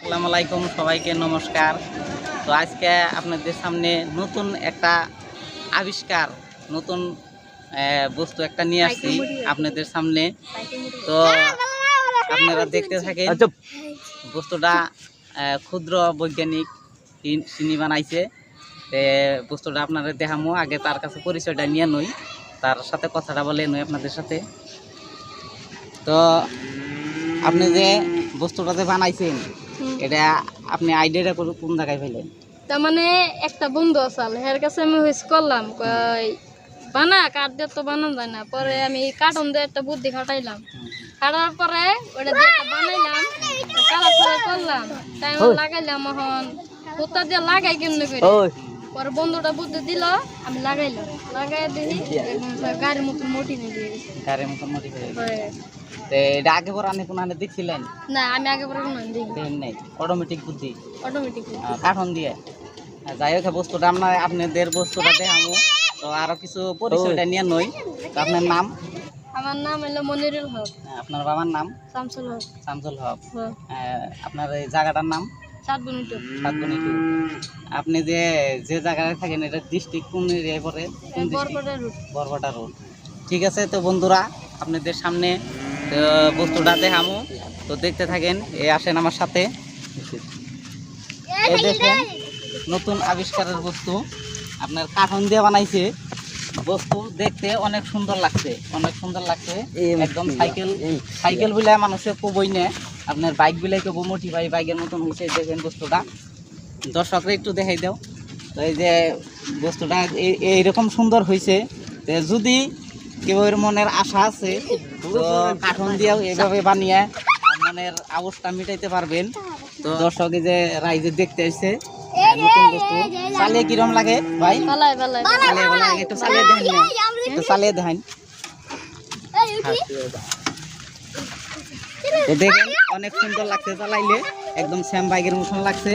আসসালামু আলাইকুম সবাইকে নমস্কার। তো আজকে আপনাদের সামনে নতুন একটা আবিষ্কার নতুন বস্তু একটা নিয়ে আসছি আপনাদের সামনে। তো আপনারা দেখতে থাকেন বস্তুটা ক্ষুদ্র বৈজ্ঞানিক চিনি বানাইছে বস্তুটা আপনারা দেখামো আগে তার কাছে পরিচয়টা নিয়ে নই তার সাথে কথাটা বলে নই আপনাদের সাথে। তো আপনি যে বস্তুটা যে বানাইছেন এটা আপনি আইডিয়াটা কোন জায়গায় পেলেন তার মানে একটা বন্ধু আসাল এর কাছে আমি হুইস করলাম কই বানা কাঠ দিয়ে তো বানানো যায় না। পরে আমি কার্টন দিয়ে একটা বুদ্ধি খাটাইলাম। খাটার পরে ওটা দিয়ে বানাইলাম কালার করে করলাম। তাই লাগাইলাম এখন। সুতা দিয়ে লাগাই কেমনে করে? পরে বন্ধুটা বুদ্ধি দিল আমি লাগাইলাম। লাগাই এখন গাড়ির মতো মোটি নিয়ে দিয়ে গাড়ির মতন মোটি তো এটা আগে পর আপনি কোনো দেখছিলেন না আমি আগে পরে কোনো দেখেন নাই অটোমেটিক বুদ্ধি। অটোমেটিকলি আহ, কাঠন দিয়ে। যাই হোক বস্তুটা আপনার আপনাদের বস্তুটা দেখামো তো আরও কিছু পরিচয়টা নিয়ে নই। তো আপনার নাম? আমার নাম হলো মনিরুল হক। আপনার বাবার নাম? শামসুল হক। শামসুল হক। আহ, আপনার এই জায়গাটার নাম? আপনি যে যে জায়গায় থাকেন এটা ডিস্ট্রিক্ট কোন এরিয়ায় পড়ে? বরপটা রোড ঠিক আছে তো বন্ধুরা আপনাদের সামনে তো বস্তুটা দেখামো। তো দেখতে থাকেন এ আসেন আমার সাথে। এই দেখেন নতুন আবিষ্কারের বস্তু। আপনার কাঠন দিয়ে বানাইছে। বস্তু দেখতে অনেক সুন্দর লাগছে অনেক সুন্দর লাগছে। একদম সাইকেল সাইকেল বলে মানুষে কবই না। আপনার বাইক বলে কেউ মোটি ভাই বাইকের মতন হয়েছে দেখেন বস্তুটা। দর্শকরা একটু দেখাই দাও। তো এই যে বস্তুটা এই- এইরকম সুন্দর হয়েছে যদি কেউ এর মনের আশা আছে তো কাঠন দিয়েও এইভাবে বানিয়ে মনের আবস্থা মিটাইতে পারবেন। তো দর্শক এই যে রাইজে দেখতে আসছে নতুন বস্তু। চালিয়ে কিরম লাগে ভাই? একটু চালিয়ে দেখেন একটু চালিয়ে দেখেন তো দেখেন অনেক সুন্দর লাগছে চালাইলে একদম শ্যাম বাইকের মতন লাগছে।